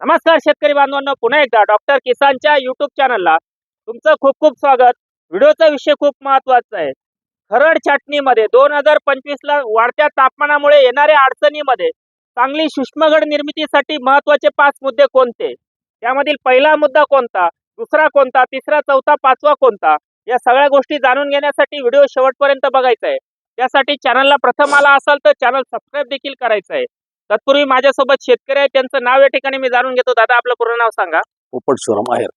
नमस्कार शेतकरी बांधवांनो पुन्हा एकदा डॉक्टर किसानच्या युट्यूब चॅनलला तुमचं खूप खूप स्वागत. व्हिडिओचा विषय खूप महत्त्वाचा आहे. खरड छाटणीमध्ये दोन हजार पंचवीस ला वाढत्या तापमानामुळे येणाऱ्या अडचणीमध्ये चांगली सूक्ष्मगड निर्मितीसाठी महत्त्वाचे पाच मुद्दे कोणते? त्यामधील पहिला मुद्दा कोणता? दुसरा कोणता? तिसरा चौथा पाचवा कोणता? या सगळ्या गोष्टी जाणून घेण्यासाठी व्हिडिओ शेवटपर्यंत बघायचा आहे. त्यासाठी चॅनलला प्रथम आला असाल तर चॅनल सबस्क्राईब देखील करायचं आहे. तत्पूर्वी माझ्यासोबत शेतकरी आहे त्यांचं नाव या ठिकाणी मी जाणून घेतो. दादा आपलं पूर्ण नाव सांगा. पोपट शिवराम आहेर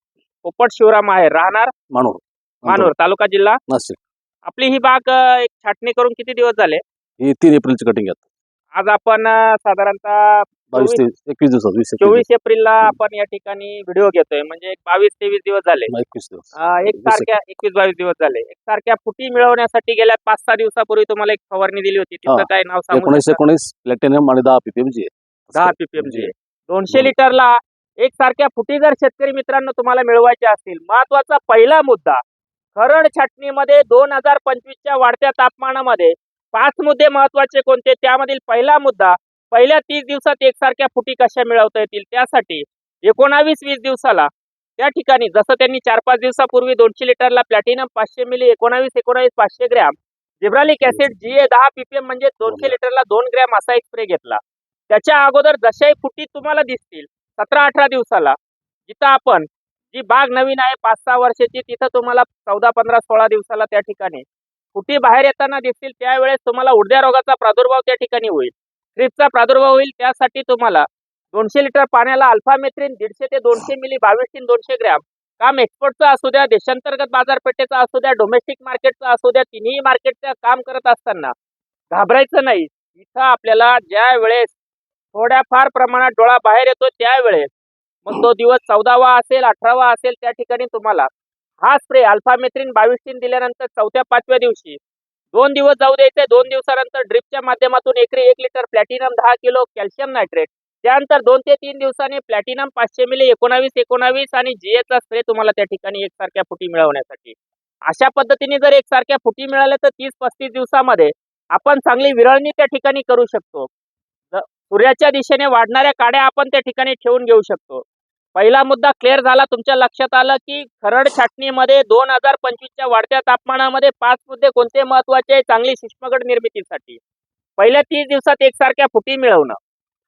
पोपट शिवराम आहे राहणार? मानूर. मानूर तालुका जिल्हा? नाशिक. आपली ही बाग अं, एक छाटणी करून किती दिवस झाले? ही तीन एप्रिलची कटिंग आज आपण अं, साधारणतः बावीस ते एकवीस दिवसात वीस एकवीस चोवीस एप्रिलला आपण या ठिकाणी व्हिडिओ घेतोय. म्हणजे एक बावीस तेवीस दिवस झाले. एकवीस दिवस. अं, एक सारख्या एकवीस बावीस दिवस झाले. एक सारख्या फुटी मिळवण्यासाठी गेल्या पाच सहा दिवसापूर्वी तुम्हाला एक फवारणी दिली होती. तिचं हा. काय नाव सांगू एकोणीस शकता? एकोणीस प्लॅटिनम आणि दहा पीपीएम जी दहा पीपीएम दोनशे. लिटरला एक सारख्या फुटी जर शेतकरी मित्रांनो तुम्हाला मिळवायच्या असतील महत्त्वाचा पहिला मुद्दा खरड छाटणीमध्ये दोन हजार पंचवीसच्या वाढत्या तापमानामध्ये पाच मुद्दे महत्त्वाचे कोणते? त्यामधील पहिला मुद्दा पहिल्या तीस दिवसात एकसारख्या फुटी कशा मिळवता येतील त्यासाठी एकोणावीस वीस दिवसाला त्या ठिकाणी जसं त्यांनी चार पाच दिवसापूर्वी दोनशे लिटरला प्लॅटिनम पाचशे मिली एकोणावीस एकोणावीस पाचशे ग्रॅम जिब्रालिक ऍसिड जी ए दहा पीपीएम म्हणजे दोनशे लिटरला दोन ग्रॅम असा एक स्प्रे घेतला. त्याच्या अगोदर जशाही फुटी तुम्हाला दिसतील सतरा अठरा दिवसाला जिथं आपण जी बाग नवीन आहे पाच सहा वर्षाची तिथं तुम्हाला चौदा पंधरा सोळा दिवसाला त्या ठिकाणी फुटी बाहेर येताना दिसतील त्यावेळेस तुम्हाला उडद्या रोगाचा प्रादुर्भाव त्या ठिकाणी होईल. ट्रिपचा प्रादुर्भाव होईल त्यासाठी तुम्हाला दोनशे लिटर पाण्याला अल्फामेथ्रिन दीडशे ते दोनशे मिली बावीस तीन दोनशे ग्रॅम. काम एक्सपोर्टचं असू द्या देशांतर्गत बाजारपेठेचा असू द्या डोमेस्टिक मार्केटचा असू द्या तिन्ही मार्केटचं काम करत असताना घाबरायचं नाही. इथं आपल्याला ज्या वेळेस थोड्याफार प्रमाणात डोळा बाहेर येतो त्यावेळेस मग तो दिवस चौदावा असेल अठरावा असेल त्या ठिकाणी तुम्हाला हा स्प्रे अल्फामेथ्रिन बावीस तीन दिल्यानंतर चौथ्या पाचव्या दिवशी दोन दिवस जाऊ द्यायचे दोन दिवसानंतर ड्रिपच्या माध्यमातून एकरी एक लिटर प्लॅटिनम दहा किलो कॅल्शियम नायट्रेट त्यानंतर दोन ते तीन दिवसांनी प्लॅटिनम पाचशे मिली एकोणावीस एकोणावीस आणि जीएचा स्प्रे तुम्हाला त्या ठिकाणी एकसारख्या फुटी मिळवण्यासाठी. अशा पद्धतीने जर एकसारख्या फुटी मिळाल्या तर तीस पस्तीस दिवसामध्ये आपण चांगली विरळणी त्या ठिकाणी करू शकतो. सूर्याच्या दिशेने वाढणाऱ्या काड्या आपण त्या ठिकाणी ठेवून घेऊ शकतो. पहिला मुद्दा क्लिअर झाला. तुमच्या लक्षात आलं की खरड छाटणीमध्ये दोन हजार पंचवीसच्या वाढत्या तापमानामध्ये पाच मुद्दे कोणते महत्त्वाचे आहे? चांगली सूक्ष्मगड निर्मितीसाठी. पहिल्या तीस दिवसात एकसारख्या फुटी मिळवणं.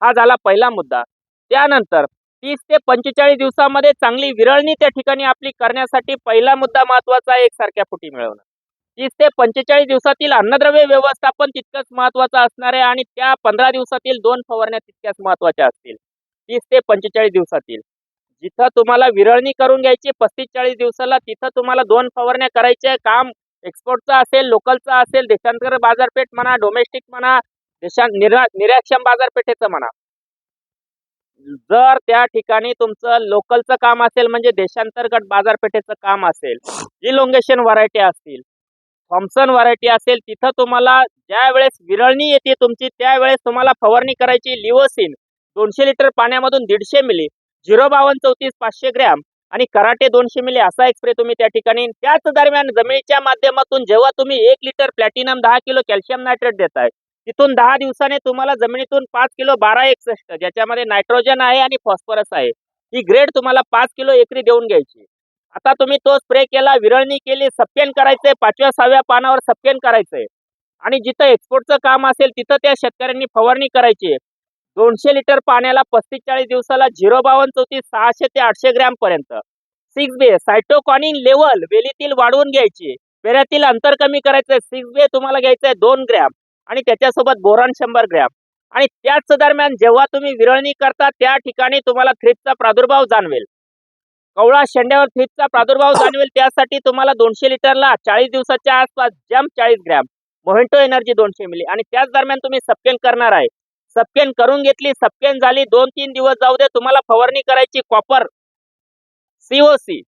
हा झाला पहिला मुद्दा. त्यानंतर तीस ते पंचेचाळीस दिवसामध्ये चांगली विरळणी त्या ठिकाणी आपली करण्यासाठी पहिला मुद्दा महत्त्वाचा आहे एकसारख्या फुटी मिळवणं. तीस ते पंचेचाळीस दिवसातील अन्नद्रव्य व्यवस्थापन तितकंच महत्वाचं असणार आहे आणि त्या पंधरा दिवसातील दोन फवारण्या तितक्याच महत्त्वाच्या असतील. तीस ते पंचेचाळीस दिवसातील. जिथं तुम्हाला विरळणी करून घ्यायची पस्तीस चाळीस दिवसाला तिथं तुम्हाला दोन फवारण्या करायचे काम एक्सपोर्टचा असेल लोकलचा असेल देशांतर्गत बाजारपेठ म्हणा डोमेस्टिक म्हणा देशां निरा निर्याक्षम बाजारपेठेचं म्हणा. जर त्या ठिकाणी तुमचं लोकलचं काम असेल म्हणजे देशांतर्गत बाजारपेठेचं काम असेल इलोंगेशन व्हरायटी असतील थॉम्सन व्हरायटी असेल तिथं तुम्हाला ज्या वेळेस विरळणी येते तुमची त्यावेळेस तुम्हाला फवारणी करायची लिओसिन दोनशे लिटर पाण्यामधून दीडशे मिली झिरो बावन्न चौतीस पाचशे ग्रॅम आणि कराटे दोनशे मिली असा एक स्प्रे तुम्ही त्या ठिकाणी त्याच दरम्यान जमिनीच्या माध्यमातून जेव्हा तुम्ही एक लिटर प्लॅटिनम दहा किलो कॅल्शियम नायट्रेट देताय तिथून दहा दिवसाने तुम्हाला जमिनीतून पाच किलो बारा एकसष्ट ज्याच्यामध्ये नायट्रोजन आहे आणि फॉस्फरस आहे ही ग्रेड तुम्हाला पाच किलो एकरी देऊन घ्यायची. आता तुम्ही तो स्प्रे केला विरळणी केली सप्यन करायचंय पाचव्या सहाव्या पानावर सप्यन करायचंय. आणि जिथं एक्सपोर्टचं काम असेल तिथं त्या शेतकऱ्यांनी फवारणी करायची आहे. दोनशे लिटर पाण्याला पस्तीस चाळीस दिवसाला झिरो बावन्न चौतीस सहाशे ते आठशे ग्रॅम पर्यंत. सिक्स बे सायटोकॉनिन लेवल वेलीतील वाढवून घ्यायची. पेऱ्यातील अंतर कमी करायचंय. सिक्स बे तुम्हाला घ्यायचंय दोन ग्रॅम आणि त्याच्यासोबत बोरॉन शंभर ग्रॅम. आणि त्याच दरम्यान जेव्हा तुम्ही विरळणी करता त्या ठिकाणी तुम्हाला थ्रिपचा प्रादुर्भाव जाणवेल. कवळा शेंड्यावर थ्रिपचा प्रादुर्भाव जाणवेल. त्यासाठी तुम्हाला दोनशे लिटरला चाळीस दिवसाच्या आसपास जम चाळीस ग्रॅम. मोहेंटो एनर्जी दोनशे मिली. आणि त्याच दरम्यान तुम्ही सप्यन करणार आहे. सपकेन करून घेतली सपकेन झाली दोन तीन दिवस जाऊ दे तुम्हाला फवारणी करायची कॉपर. सीओसी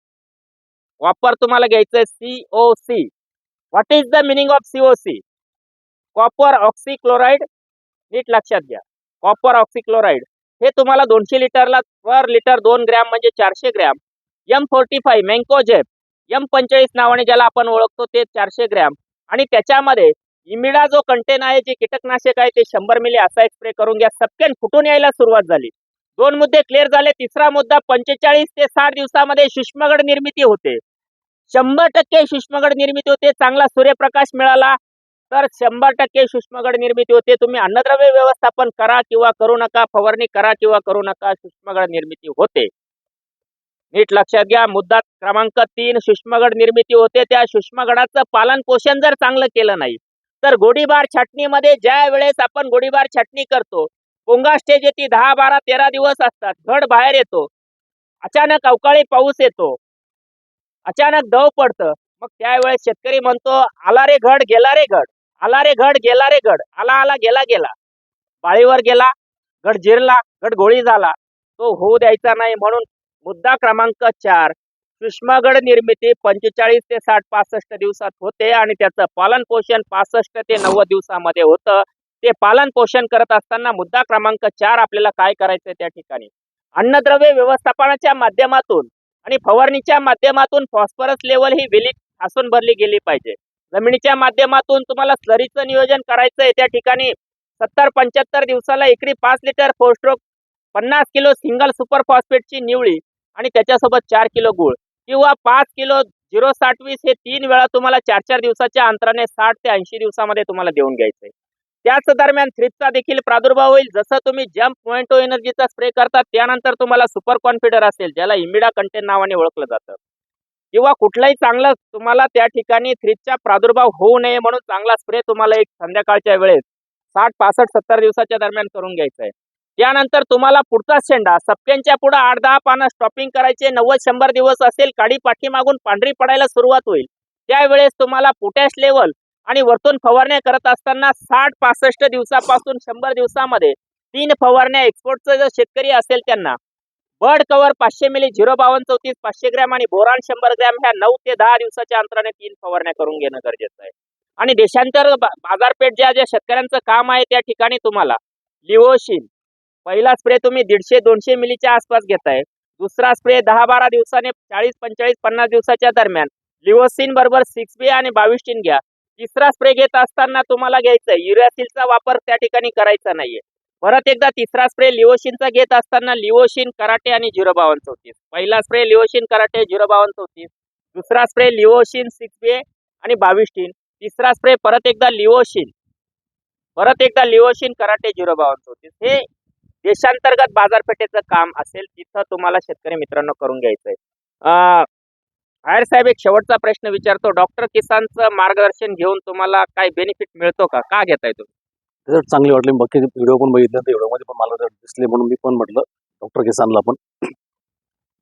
कॉपर तुम्हाला घ्यायचंय COC what is the meaning of COC copper oxychloride नीट लक्षात घ्या. Copper oxychloride. हे तुम्हाला दोनशे लिटरला पर लिटर दोन ग्रॅम म्हणजे चारशे gram. M forty five mancozeb M पंचेचाळीस नावाने ज्याला आपण ओळखतो ते चारशे ग्रॅम. आणि त्याच्यामध्ये इमिडा जो कंटेन आहे जे कीटकनाशक आहे ते शंभर मिली असा स्प्रे करून घ्या. सबकेन फुटून यायला सुरुवात झाली. दोन मुद्दे क्लिअर झाले. तिसरा मुद्दा पंचेचाळीस ते साठ दिवसामध्ये सूक्ष्मगड निर्मिती होते. शंभर टक्के सूक्ष्मगड निर्मिती होते. चांगला सूर्यप्रकाश मिळाला तर शंभर टक्के सूक्ष्मगड निर्मिती होते. तुम्ही अन्नद्रव्य व्यवस्थापन करा किंवा करू नका. फवारणी करा किंवा करू नका. सूक्ष्मगड निर्मिती होते. नीट लक्षात घ्या. मुद्दा क्रमांक तीन सूक्ष्मगड निर्मिती होते. त्या सूक्ष्मगडाचं पालन पोषण जर चांगलं केलं नाही तर गोडीबार छाटणीमध्ये ज्या वेळेस आपण गोडीबार छाटणी करतो पोंगा स्टेज येते दहा बारा तेरा दिवस असतात. घड बाहेर येतो. अचानक अवकाळी पाऊस येतो. अचानक दव पडतं. मग त्यावेळेस शेतकरी म्हणतो आला रे घड गेला रे घड. आला रे घड गेला रे घड. आला आला गेला गेला. बाळीवर गेला घड जिरला गड गोळी झाला. तो होऊ द्यायचा नाही म्हणून मुद्दा क्रमांक चार. सूक्ष्मगड निर्मिती पंचेचाळीस ते साठ पासष्ट दिवसात होते आणि त्याचं पालन पोषण पासष्ट ते नव्वद दिवसामध्ये होतं. ते पालन पोषण करत असताना मुद्दा क्रमांक चार आपल्याला काय करायचंय त्या ठिकाणी? अन्नद्रव्य व्यवस्थापनाच्या माध्यमातून आणि फवारणीच्या माध्यमातून फॉस्फरस लेवल ही विलीत ठासून भरली गेली पाहिजे. जमिनीच्या माध्यमातून तुम्हाला स्लरीचं नियोजन करायचंय त्या ठिकाणी सत्तर पंच्याहत्तर दिवसाला एकरी पाच लिटर फोस्ट्रोक पन्नास किलो सिंगल सुपर फॉस्फेटची निवळी आणि त्याच्यासोबत चार किलो गुळ. किंवा पाच किलो झिरो साठवीस हे तीन वेळा तुम्हाला चार चार दिवसाच्या अंतराने साठ ते ऐंशी दिवसामध्ये तुम्हाला देऊन घ्यायचंय. त्याच दरम्यान थ्रिपचा देखील प्रादुर्भाव होईल. जसं तुम्ही जम्प पॉइंटो एनर्जीचा स्प्रे करता त्यानंतर तुम्हाला सुपर कॉन्फिडर असेल ज्याला इमिडा कंटेन नावाने ओळखलं जातं. किंवा कुठलाही चांगलं तुम्हाला त्या ठिकाणी थ्रिपचा प्रादुर्भाव होऊ नये म्हणून चांगला स्प्रे तुम्हाला एक संध्याकाळच्या वेळेस साठ पासष्ट सत्तर दिवसाच्या दरम्यान करून घ्यायचा आहे त्यानंतर तुम्हाला पुढचा शेंडा सप्टेंच्या पुढे आठ दहा पानं स्टॉपिंग करायचे नव्वद शंभर दिवस असेल काडी पाठीमागून पांढरी पडायला सुरुवात होईल. त्यावेळेस तुम्हाला पोटॅश लेवल आणि वरतून फवारण्या करत असताना साठ पासष्ट दिवसापासून शंभर दिवसामध्ये तीन फवारण्या एक्सपोर्टचा जर शेतकरी असेल त्यांना बर्ड कव्हर पाचशे मिली झिरो बावन्न चौतीस पाचशे ग्रॅम आणि बोरान शंभर ग्रॅम ह्या नऊ ते दहा दिवसाच्या अंतराने तीन फवारण्या करून घेणं गरजेचं आहे. आणि देशांतर बाजारपेठ ज्या ज्या शेतकऱ्यांचं काम आहे त्या ठिकाणी तुम्हाला लिओशिन पहिला स्प्रे तुम्ही दीडशे दोनशे मिलीच्या आसपास घेताय. दुसरा स्प्रे दहा बारा दिवसाने चाळीस पंचेचाळीस पन्नास दिवसाच्या दरम्यान. लिओसिन बरोबर सिक्स बी आणि बावीस टीन घ्या. तिसरा स्प्रे घेत असताना तुम्हाला घ्यायचं युरियासिलचा वापर त्या ठिकाणी करायचा नाहीये. परत एकदा तिसरा स्प्रे लिओशिनचा घेत असताना लिओशिन कराटे आणि झिरो बावन चौतीस पहिला स्प्रे लिओशिन कराटे झिरो बावन चौतीस दुसरा स्प्रे लिओशिन सिक्स बी आणि बावीस टीन तिसरा स्प्रे परत एकदा लिओशिन परत एकदा लिओशिन कराटे झिरो बावन चौतीस हे देशांतर्गत बाजारपेठेचं काम असेल तिथं तुम्हाला शेतकरी मित्रांनो करून घ्यायचंय. अं, आयर साहेब एक शेवटचा प्रश्न विचारतो. डॉक्टर किसानचं मार्गदर्शन घेऊन तुम्हाला काय बेनिफिट मिळतो का? का घेताय तुम्ही? रिझल्ट चांगले वाटले. बाकी व्हिडिओ पण बघितले त्या व्हिडिओमध्ये पण मला दिसले म्हणून मी पण म्हटलं डॉक्टर किसानला पण.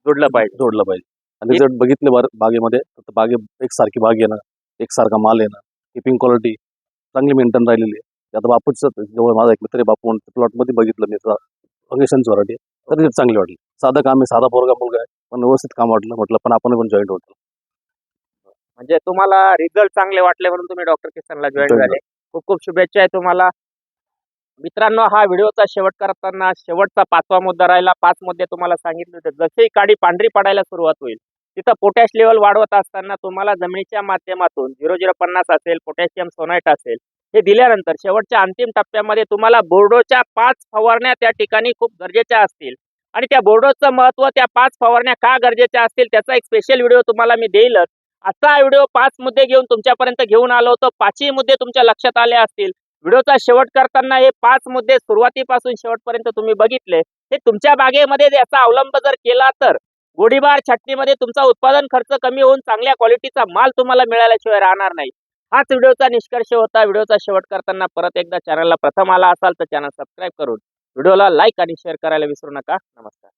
जोडलं पाहिजे. जोडलं पाहिजे. आणि रिझल्ट बघितले बागेमध्ये तर बागे एकसारखी बाग येणं एकसारखा माल येणं किपिंग क्वालिटी चांगली मेंटेन राहिलेली आहे. आता बापूच जवळ माझा एक मित्र आहे बापू प्लॉटमध्ये बघितलं मी फंगेशनची व्हरायटी तर रिझल्ट चांगली वाटली. साधं काम आहे साधा पोरगा मुलगा आहे पण व्यवस्थित काम वाटलं म्हटलं पण आपण पण जॉईंट होतो. म्हणजे तुम्हाला रिझल्ट चांगले वाटले म्हणून तुम्ही डॉक्टर किसानला जॉईन झाले. खूप खूप शुभेच्छा आहे तुम्हाला. मित्रांनो हा व्हिडिओचा शेवट करताना शेवटचा पाचवा मुद्दा राहिला. पाच मुद्दे तुम्हाला सांगितले होते. जसे काडी पांढरी पडायला सुरुवात होईल तिथं पोटॅश लेवल वाढवत असताना तुम्हाला जमिनीच्या माध्यमातून झिरो झिरो पन्नास असेल पोटॅशियम सोनाईट असेल हे दिल्यानंतर शेवटच्या अंतिम टप्प्यामध्ये तुम्हाला बोर्डोच्या पाच फवारण्या त्या ठिकाणी खूप गरजेच्या असतील. आणि त्या बोर्डोचं महत्त्व त्या पाच फवारण्या का गरजेच्या असतील त्याचा एक स्पेशल व्हिडिओ तुम्हाला मी देईलच. असा व्हिडिओ पाच मुद्दे घेऊन तुमच्यापर्यंत घेऊन आलो होतो. पाचही मुद्दे तुमच्या लक्षात आले असतील. व्हिडिओचा शेवट करताना हे पाच मुद्दे सुरुवातीपासून शेवटपर्यंत तुम्ही बघितले. हे तुमच्या बागेमध्ये याचा अवलंब जर केला तर गोडीबार छाटणीमध्ये तुमचा उत्पादन खर्च कमी होऊन चांगल्या क्वालिटीचा माल तुम्हाला मिळाल्याशिवाय राहणार नाही. हाच व्हिडिओचा निष्कर्ष होता. व्हिडिओचा शेवट करताना परत एकदा चॅनलला प्रथम आला असाल तर चॅनल सबस्क्राईब करून व्हिडिओला लाईक आणि शेअर करायला विसरू नका. नमस्कार.